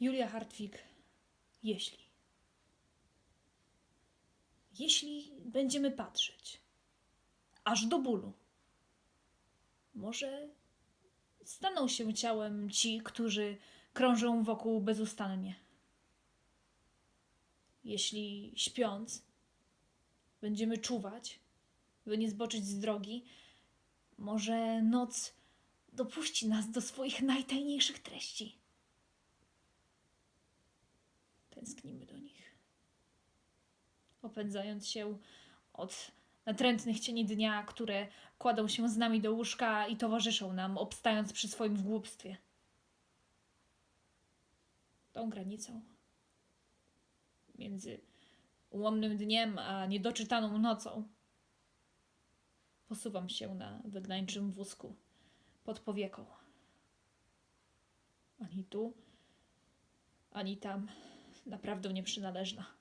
Julia Hartwig, jeśli. Jeśli będziemy patrzeć, aż do bólu, może staną się ciałem ci, którzy krążą wokół bezustannie. Jeśli śpiąc, będziemy czuwać, by nie zboczyć z drogi, może noc dopuści nas do swoich najtajniejszych treści. Tęsknimy do nich. Opędzając się od natrętnych cieni dnia, które kładą się z nami do łóżka i towarzyszą nam, obstając przy swoim głupstwie. Tą granicą między ułomnym dniem a niedoczytaną nocą posuwam się na wygnańczym wózku pod powieką. Ani tu, ani tam naprawdę nie przynależna.